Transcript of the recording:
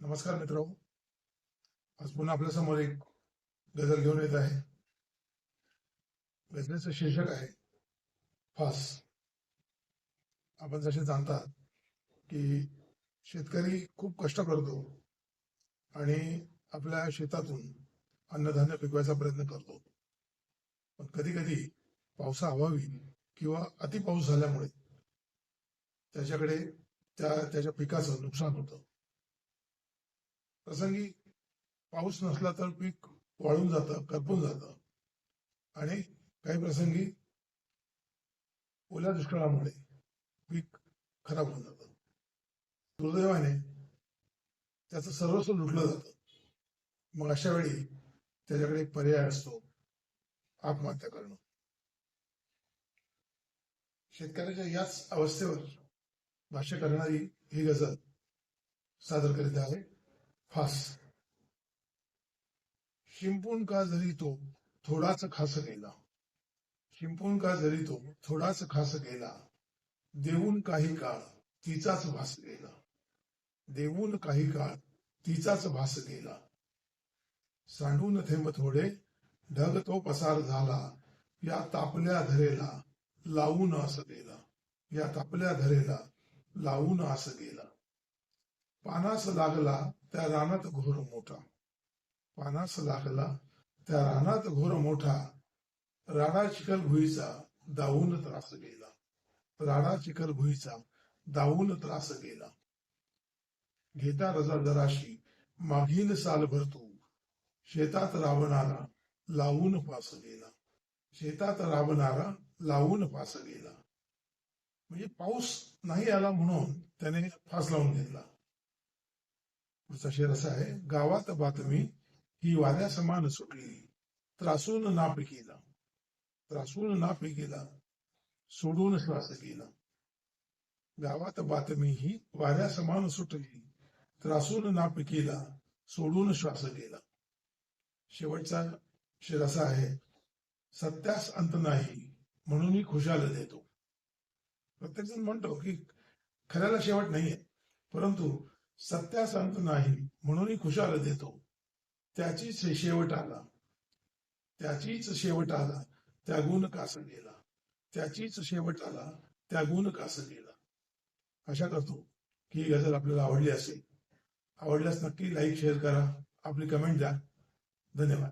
नमस्कार मित्र. आज पुन्हा आपल्यासमोर एक गझल घेऊन येत आहे. गझलेचं शीर्षक आहे फास. आपण जसे जाणतात की शेतकरी खूप कष्ट करतो आणि आपल्या शेतातून अन्नधान्य पिकवायचा प्रयत्न करतो. पण कधी कधी पावसाअभावी किंवा अति पाऊस झाल्यामुळे त्याच्याकडे त्या त्याच्या पिकाचं नुकसान होतं. प्रसंगी पाऊस नसला तर पीक वाळून जातं करपून जातं. आणि काही प्रसंगी ओल्या दुष्काळामुळे पीक खराब होऊन जातं. दुर्दैवाने त्याचं सर्वस्व लुटलं जातं. मग अशा वेळी त्याच्याकडे एक पर्याय असतो आत्महत्या करणं. शेतकऱ्याच्या याच अवस्थेवर भाष्य करणारी ही गजल सादर करीत आहे. फास. शिंपून का जरी तो थोडाच खास गेला. शिंपून का जरी तो थोडाच खास गेला. देऊन काही काळ तिचाच भास गेला. देऊन काही काळ तिचाच भास गेला. सांडून थेंब थोडे ढग तो पसार झाला. या तापल्या धरेला लावून अस गेला. या तापल्या धरेला लावून अस गेला. पानास लागला त्या रानात घोर मोठा. पानास लागला. त्या रानात घोर मोठा. राडा चिखल भुईचा दावून त्रास गेला. राडा चिखल भुईचा दावून त्रास गेला. घेता रजा जराशी मागील साल भरतो. शेतात राबणारा लावून पास गेला. शेतात राबणारा लावून पास गेला. म्हणजे पाऊस नाही आला म्हणून त्याने फास लावून घेतला. पुढचा शेर असा आहे. गावात बातमी ही वाऱ्या समान सुटली त्रासून नापिकीला त्रासून नापिकीला सोडून श्वास केला गावात बातमी ही वाऱ्या समान सुटली. त्रासून नापिकीला सोडून श्वास गेला शेवटचा शेर असा आहे. सत्यास अंत नाही म्हणून मी खुशाल देतो. प्रत्येक जण म्हणतो की खऱ्याला शेवट नाहीये. परंतु सत्या अंत नाही म्हणूनही खुशाल देतो. त्याचीच शेवट आला. त्याचीच शेवट आला. त्या गुण कास गेला त्याचीच शेवट आला. त्या गुण कास गेला आशा करतो की ही आपल्याला आवडली असेल. आवडल्यास नक्की लाईक शेअर करा. आपली कमेंट द्या. धन्यवाद.